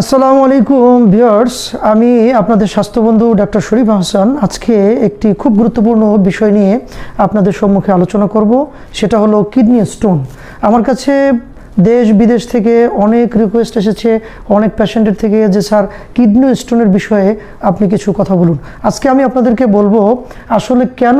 আসসালামু আলাইকুম, ভিউয়ার্স। আমি আপনাদের স্বাস্থ্যবন্ধু ডাক্তার শরীফ হাসান আজকে একটি খুব গুরুত্বপূর্ণ বিষয় নিয়ে আপনাদের সম্মুখে আলোচনা করব। সেটা হলো কিডনি স্টোন। আমার কাছে দেশ বিদেশ থেকে অনেক রিকোয়েস্ট এসেছে, অনেক পেশেন্টের থেকে যে, স্যার কিডনি স্টোনের বিষয়ে আপনি কিছু কথা বলুন। আজকে আমি আপনাদেরকে বলব, আসলে কেন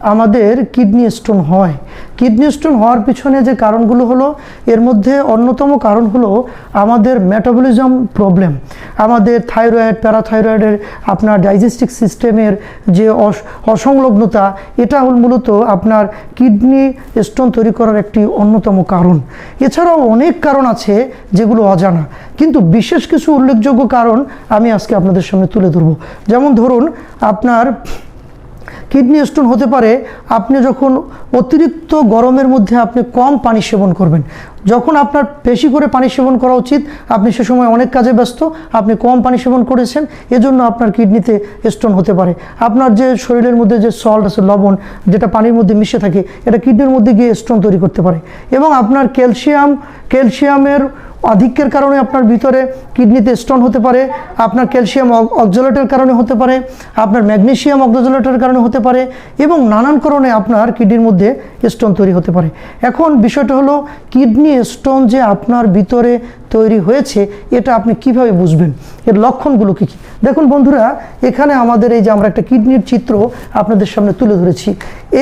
আমাদের কিডনি স্টোন হয়? কিডনি স্টোন হওয়ার পিছনে যে কারণগুলো হলো, এর মধ্যে অন্যতম কারণ হলো আমাদের মেটাবলিজম প্রবলেম আমাদের থাইরয়েড প্যারাথাইরয়েডের আপনার ডাইজেস্টিক সিস্টেমের যে অস- অসংলগ্নতা, এটা হল মূলত আপনার কিডনি স্টোন তৈরি করার একটি অন্যতম কারণ। এছাড়াও অনেক কারণ আছে যেগুলো অজানা। কিন্তু বিশেষ কিছু উল্লেখযোগ্য কারণ আমি আজকে আপনাদের সামনে তুলে ধরবো। যেমন ধরুন, আপনার কিডনি স্টোন হতে পারে, আপনি যখন অতিরিক্ত গরমের মধ্যে আপনি কম পানি সেবন করবেন। যখন আপনার বেশি করে পানি সেবন করা উচিত, আপনি সে সময় অনেক কাজে ব্যস্ত, আপনি কম পানি সেবন করেছেন, এজন্য আপনার কিডনিতে স্টোন হতে পারে। আপনার যে শরীরের মধ্যে যে সল্ট আছে, লবণ, যেটা পানির মধ্যে মিশে থাকে, এটা কিডনির মধ্যে গিয়ে স্টোন তৈরি করতে পারে। এবং আপনার ক্যালসিয়াম, ক্যালসিয়ামের আধিক্যের কারণে আপনার ভিতরে কিডনিতে স্টোন হতে পারে, আপনার ক্যালসিয়াম অক্সোলেটের কারণে হতে পারে, আপনার ম্যাগনেশিয়াম অক্সোলেটের কারণে হতে পারে এবং নানান কারণে আপনার কিডনির মধ্যে স্টোন তৈরি হতে পারে। এখন বিষয়টা হলো কিডনি স্টোন যে আপনার ভিতরে তৈরি হয়েছে, এটা আপনি কীভাবে বুঝবেন? এর লক্ষণগুলো কী কী? দেখুন বন্ধুরা, এখানে আমাদের এই যে আমরা একটা কিডনির চিত্র আপনাদের সামনে তুলে ধরেছি।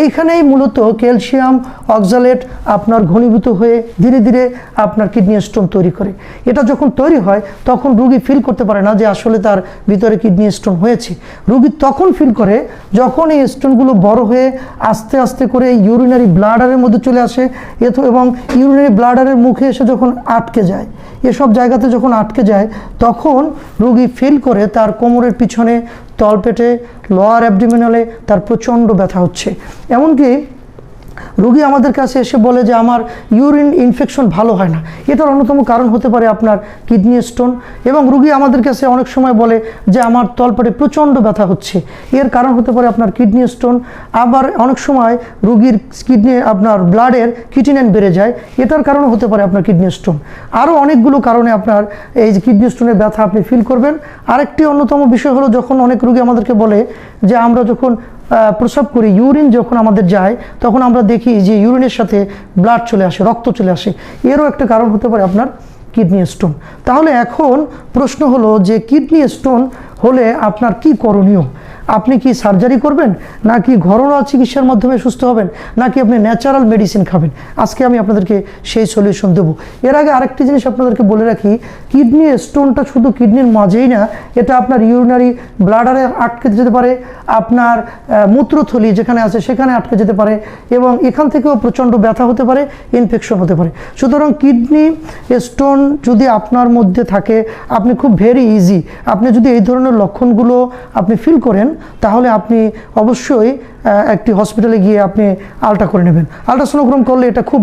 এইখানেই মূলত ক্যালসিয়াম অক্সালেট আপনার ঘনীভূত হয়ে ধীরে ধীরে আপনার কিডনি স্টোন তৈরি করে। এটা যখন তৈরি হয়, তখন রুগী ফিল করতে পারে না যে আসলে তার ভিতরে কিডনি স্টোন হয়েছে। রুগী তখন ফিল করে যখন এই স্টোনগুলো বড় হয়ে আস্তে আস্তে করে ইউরিনারি ব্লাডারের মধ্যে চলে আসে এবং ইউরিনারি ব্লাডারের মুখে এসে যখন আটকে যায় এসব জায়গাতে যখন আটকে যায়, তখন রোগী ফিল করে তার কোমরের পিছনে, তলপেটে লোয়ার অ্যাবডিমিনালে তার প্রচণ্ড ব্যথা হচ্ছে। এমনকি রুগী আমাদের কাছে এসে বলে যে আমার ইউরিন ইনফেকশন ভালো হয় না। এটার অন্যতম কারণ হতে পারে আপনার কিডনি স্টোন এবং রুগী আমাদের কাছে অনেক সময় বলে যে আমার তলপেটে প্রচণ্ড ব্যথা হচ্ছে। এর কারণ হতে পারে আপনার কিডনি স্টোন। আবার অনেক সময় রুগীর কিডনি, আপনার ব্লাডের কিটিনেন বেড়ে যায়। এটার কারণ হতে পারে আপনার কিডনি স্টোন। আরও অনেকগুলো কারণে আপনার এই যে কিডনি স্টোনের ব্যথা আপনি ফিল করবেন। আরেকটি অন্যতম বিষয় হলো যখন অনেক রুগী আমাদেরকে বলে যে আমরা যখন আহ, প্রস্রাব করি ইউরিন যখন আমাদের যায় তখন আমরা দেখি যে ইউরিনের সাথে ব্লাড চলে আসে রক্ত চলে আসে। এরও একটা কারণ হতে পারে আপনার কিডনি স্টোন তাহলে এখন প্রশ্ন হলো যে কিডনি স্টোন হলে আপনার কি করণীয়? আপনি কি সার্জারি করবেন? নাকি ঘরোয়া চিকিৎসার মাধ্যমে সুস্থ হবেন? নাকি আপনি ন্যাচারাল মেডিসিন খাবেন? আজকে আমি আপনাদেরকে সেই সলিউশন দেবো। এর আগে আরেকটি জিনিস আপনাদেরকে বলে রাখি কিডনি স্টোনটা শুধু কিডনির মাঝেই না, এটা আপনার ইউরিনারি ব্লাডারে আটকে যেতে পারে, আপনার মূত্রথলি যেখানে আছে সেখানে আটকে যেতে পারে, এবং এখান থেকেও প্রচণ্ড ব্যথা হতে পারে ইনফেকশন হতে পারে। সুতরাং কিডনি স্টোন যদি আপনার মধ্যে থাকে, আপনি খুব ভেরি ইজি আপনি যদি এই ধরনের লক্ষণগুলো আপনি ফিল করেন তাহলে আপনি অবশ্যই একটি হসপিটালে গিয়ে আপনি আলট্রা করে নেবেন। আলট্রাসোনোগ্রাম করলে এটা খুব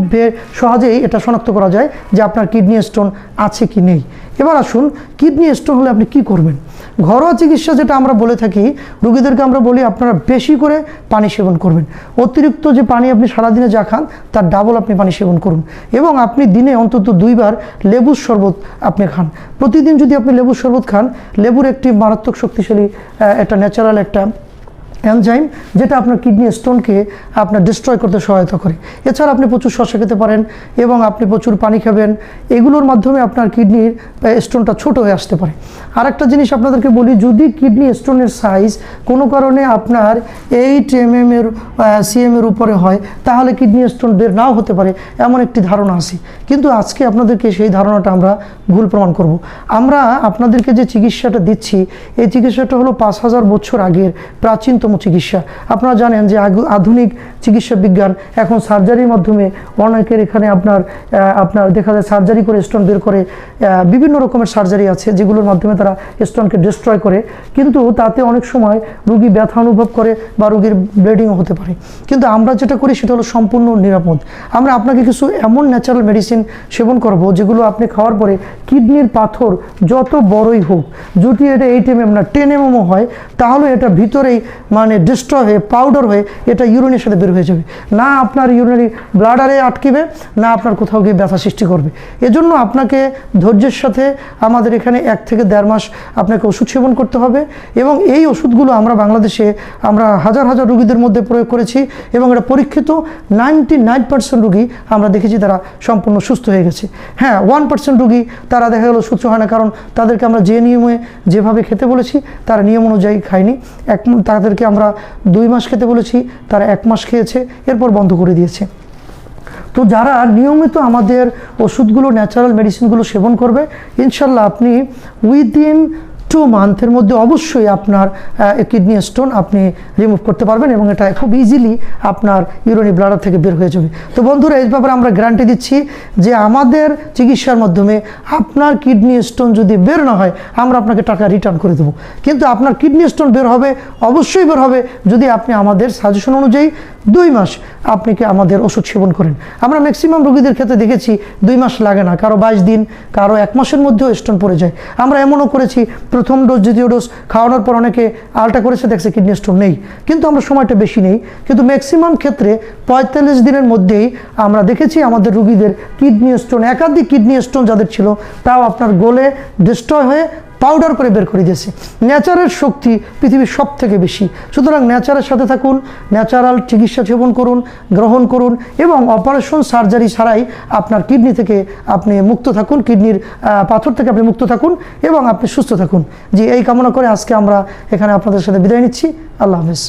সহজেই এটা শনাক্ত করা যায় যে আপনার কিডনি স্টোন আছে কি নেই। এবার আসুন কিডনি স্টোন হলে আপনি কি করবেন? ঘরোয়া চিকিৎসা যেটা আমরা বলে থাকি, রুগীদেরকে আমরা বলি আপনারা বেশি করে পানি সেবন করবেন। অতিরিক্ত যে পানি আপনি সারাদিনে যা খান, তার ডাবল আপনি পানি সেবন করুন। এবং আপনি দিনে অন্তত দুইবার লেবুর শরবত আপনি খান। প্রতিদিন যদি আপনি লেবুর শরবত খান, লেবুর একটি মারাত্মক শক্তিশালী একটা ন্যাচারাল একটা এনজাইম যেটা আপনার কিডনি স্টোনকে আপনার ডিস্ট্রয় করতে সহায়তা করে। এছাড়া আপনি প্রচুর শসা খেতে পারেন এবং আপনি প্রচুর পানি খাবেন। এগুলোর মাধ্যমে আপনার কিডনির স্টোনটা ছোট হয়ে আসতে পারে। আরেকটা জিনিস আপনাদেরকে বলি, যদি কিডনি স্টোনের সাইজ কোনো কারণে আপনার এইট এম এম এর সিএম উপরে হয়, তাহলে কিডনি স্টোন বের নাও হতে পারে, এমন একটি ধারণা আছে। কিন্তু আজকে আপনাদেরকে সেই ধারণাটা আমরা ভুল প্রমাণ করব। আমরা আপনাদেরকে যে চিকিৎসাটা দিচ্ছি, এই চিকিৎসাটা হলো পাঁচ হাজার বছর আগের প্রাচীনতম চিকিৎসা। আপনারা জানেন যে আধুনিক চিকিৎসা বিজ্ঞান এখন সার্জারির মাধ্যমে অনেকের এখানে আপনার আপনার দেখা যায় সার্জারি করে স্টোন বের করে বিভিন্ন রকমের সার্জারি আছে যেগুলোর মাধ্যমে তারা স্টোনকে ডিস্ট্রয় করে। কিন্তু তাতে অনেক সময় রুগী ব্যথা অনুভব করে বা রুগীর ব্লিডিংও হতে পারে। কিন্তু আমরা যেটা করি সেটা হলো সম্পূর্ণ নিরাপদ। আমরা আপনাকে কিছু এমন ন্যাচারাল মেডিসিন সেবন করব যেগুলো আপনি খাওয়ার পরে কিডনির পাথর যত বড়ই হোক, যদি এটা এইট এম এম না টেন এম এমও হয়, তাহলে এটা ভিতরেই মানে ডিস্ট্রয় হয়ে পাউডার হয়ে এটা ইউরিনের সাথে বের হয়ে যাবে। না আপনার ইউরিনারি ব্লাডারে আটকিবে, না আপনার কোথাও গিয়ে ব্যথা সৃষ্টি করবে। এজন্য আপনাকে ধৈর্যের সাথে আমাদের এখানে এক থেকে দেড় মাস আপনাকে ওষুধ সেবন করতে হবে এবং এই ওষুধগুলো আমরা বাংলাদেশে আমরা হাজার হাজার রুগীদের মধ্যে প্রয়োগ করেছি এবং এটা পরীক্ষিত নাইনটি নাইন পার্সেন্ট রুগী আমরা দেখেছি তারা সম্পূর্ণ সুস্থ হয়ে গেছে। হ্যাঁ ওয়ান পার্সেন্ট রুগী তারা দেখা গেলো সুস্থ হয় না কারণ তাদেরকে আমরা যে নিয়মে যেভাবে খেতে বলেছি তারা নিয়ম অনুযায়ী খায়নি এক তাদেরকে আমরা দুই মাস খেতে বলেছি, তারা এক মাস খেয়েছে, এরপর বন্ধ করে দিয়েছে। তো যারা নিয়মিত আমাদের ওষুধগুলো ন্যাচারাল মেডিসিনগুলো সেবন করবে, ইনশাল্লাহ আপনি উইদিন টু মান্থের মধ্যে অবশ্যই আপনার কিডনি স্টোন আপনি রিমুভ করতে পারবেন এবং এটা খুব ইজিলি আপনার ইউরোনি ব্লাডার থেকে বের হয়ে যাবে। তো বন্ধুরা, এই ব্যাপারে আমরা গ্যারান্টি দিচ্ছি যে আমাদের চিকিৎসার মাধ্যমে আপনার কিডনি স্টোন যদি বের না হয়, আমরা আপনাকে টাকা রিটার্ন করে দেবো। কিন্তু আপনার কিডনি স্টোন বের হবে, অবশ্যই বের হবে যদি আপনি আমাদের সাজেশন অনুযায়ী দুই মাস আপনি কি আমাদের ওষুধ সেবন করেন। আমরা ম্যাক্সিমাম রোগীদের ক্ষেত্রে দেখেছি দুই মাস লাগে না, কারও বাইশ দিন, কারও এক মাসের মধ্যেও স্টোন পড়ে যায়। আমরা এমনও করেছি প্রথম ডোজ দ্বিতীয় ডোজ খাওয়ানোর পর অনেকে আলটা করেছে, দেখছে কিডনি স্টোন নেই। কিন্তু আমরা সময়টা বেশি নেই। কিন্তু ম্যাক্সিমাম ক্ষেত্রে পঁয়তাল্লিশ দিনের মধ্যেই আমরা দেখেছি আমাদের রুগীদের কিডনি স্টোন একাধিক কিডনি স্টোন যাদের ছিল, তাও আপনার গোলে ডিস্ট্রয় হয়ে পাউডার করে বের করে দিয়েছে। ন্যাচারের শক্তি পৃথিবীর সব থেকে বেশি। সুতরাং ন্যাচারের সাথে থাকুন, ন্যাচারাল চিকিৎসা সেবন করুন, গ্রহণ করুন এবং অপারেশন সার্জারি ছাড়াই আপনার কিডনি থেকে আপনি মুক্ত থাকুন, কিডনির পাথর থেকে আপনি মুক্ত থাকুন এবং আপনি সুস্থ থাকুন। যে এই কামনা করে আজকে আমরা এখানে আপনাদের সাথে বিদায় নিচ্ছি। আল্লাহ হাফেজ।